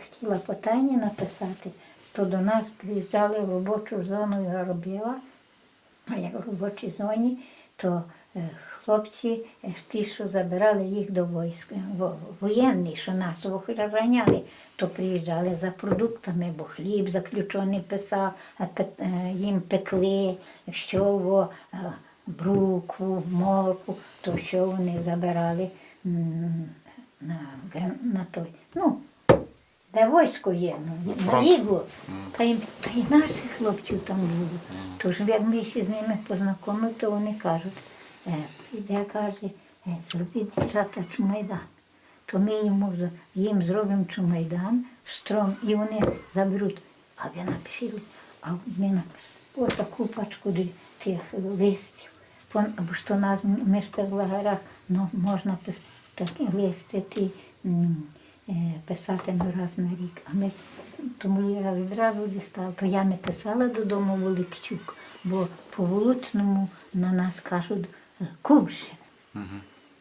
хотіла по тайні написати, то до нас приїжджали в робочу зону я робила. А як в робочій зоні, то е, хлопці, е, ті, що забирали їх до війська, воєнні, що нас охороняли, то приїжджали за продуктами, бо хліб заключений писав, е, їм пекли, що во, брукву, морку, то що вони забирали на, на той. Ну, де військо є, ну, на фронт. Та й, та й наших хлопців там було. Тож як ми ще з ними познайомили, то вони кажуть, е, іде, каже, е, зробіть дівчата чумайдан. То ми йому, їм зробимо чумайдан, стром, і вони заберуть. А ви напишіть, а ми написали отаку пачку тих листів. Або що нас ми ж в лагерах, ну можна такі листи ті, писати на раз на рік. А ми тому я одразу дістала. То я не писала додому Воликчук, бо по вуличному на нас кажуть е, Угу.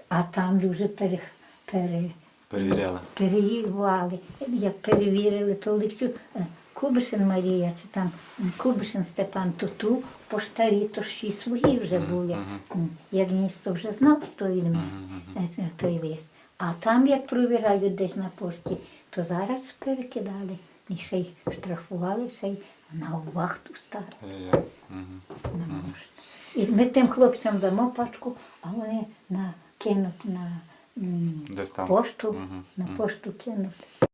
А там дуже пере, пере, Перевіряли. переївали. Як перевірили, то Олексю е, Кубишин Марія, чи там Кубишин Степан, то ту поштарі, то ж і свої вже були. Місто вже знав, що він е, е, той лист. А там, як провіряють десь на пошті, то зараз перекидали. І ще й штрафували, ще й на вахту. Не можна. І ми тим хлопцям дамо пачку, а вони на, кинуть на м, пошту, на пошту кинуть.